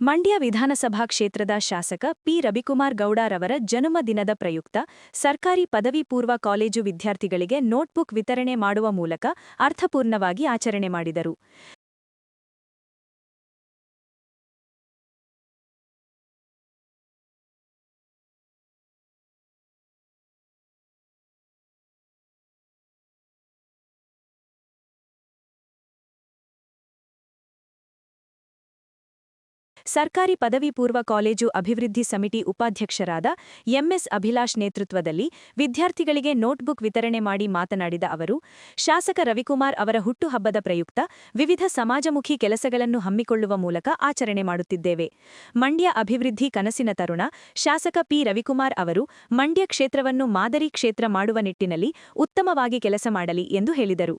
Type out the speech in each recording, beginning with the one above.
ಮಂಡ್ಯ ವಿಧಾನಸಭಾ ಕ್ಷೇತ್ರದ ಶಾಸಕ ಪಿ. ರವಿಕುಮಾರ್ ಗೌಡರವರ ಜನ್ಮದಿನದ ಪ್ರಯುಕ್ತ ಸರ್ಕಾರಿ ಪದವಿ ಪೂರ್ವ ಕಾಲೇಜು ವಿದ್ಯಾರ್ಥಿಗಳಿಗೆ ನೋಟ್ಬುಕ್ ವಿತರಣೆ ಮಾಡುವ ಮೂಲಕ ಅರ್ಥಪೂರ್ಣವಾಗಿ ಆಚರಣೆ ಮಾಡಿದರು. ಸರ್ಕಾರಿ ಪದವಿ ಪೂರ್ವ ಕಾಲೇಜು ಅಭಿವೃದ್ಧಿ ಸಮಿತಿ ಉಪಾಧ್ಯಕ್ಷರಾದ ಎಂಎಸ್ ಅಭಿಲಾಷ್ ನೇತೃತ್ವದಲ್ಲಿ ವಿದ್ಯಾರ್ಥಿಗಳಿಗೆ ನೋಟ್ಬುಕ್ ವಿತರಣೆ ಮಾಡಿ ಮಾತನಾಡಿದ ಅವರು, ಶಾಸಕ ರವಿಕುಮಾರ್ ಅವರ ಹುಟ್ಟುಹಬ್ಬದ ಪ್ರಯುಕ್ತ ವಿವಿಧ ಸಮಾಜಮುಖಿ ಕೆಲಸಗಳನ್ನು ಹಮ್ಮಿಕೊಳ್ಳುವ ಮೂಲಕ ಆಚರಣೆ ಮಾಡುತ್ತಿದ್ದೇವೆ. ಮಂಡ್ಯ ಅಭಿವೃದ್ಧಿ ಕನಸಿನ ತರುಣ ಶಾಸಕ ಪಿ ರವಿಕುಮಾರ್ ಅವರು ಮಂಡ್ಯ ಕ್ಷೇತ್ರವನ್ನು ಮಾದರಿ ಕ್ಷೇತ್ರ ಮಾಡುವ ನಿಟ್ಟಿನಲ್ಲಿ ಉತ್ತಮವಾಗಿ ಕೆಲಸ ಮಾಡಲಿ ಎಂದು ಹೇಳಿದರು.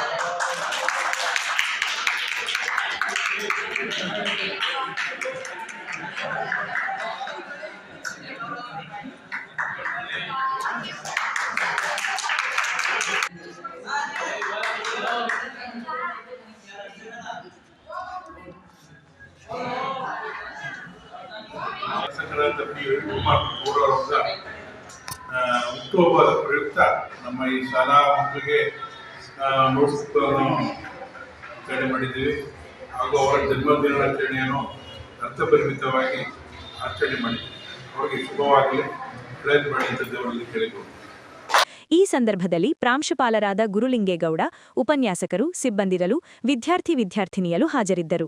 ರವಿಕುಮಾರ್ ಗೌಡರವರ ಆ, ಹುಟ್ಟುಹಬ್ಬದ ಪ್ರಯುಕ್ತ ನಮ್ಮ ಈ ಶಾಲಾ ಮಕ್ಕಳಿಗೆ ನೋಟ್ಸ್ ಆಚರಣೆ ಮಾಡಿದ್ದೀವಿ. ಹಾಗೂ ಅವರ ಜನ್ಮದಿನದ ಆಚರಣೆಯನ್ನು ಅರ್ಥಪರಿಮಿತವಾಗಿ ಆಚರಣೆ ಮಾಡಿ ಅವರಿಗೆ ಶುಭವಾಗಲಿ ಪ್ರಯತ್ನ ಅಂತ ದೇವರಲ್ಲಿ ಕೇಳಿಕೊಂಡು ಈ ಸಂದರ್ಭದಲ್ಲಿ ಪ್ರಾಂಶುಪಾಲರಾದ ಗುರುಲಿಂಗೇಗೌಡ, ಉಪನ್ಯಾಸಕರು, ಸಿಬ್ಬಂದಿರಲು, ವಿದ್ಯಾರ್ಥಿ ವಿದ್ಯಾರ್ಥಿನಿಯರು ಹಾಜರಿದ್ದರು.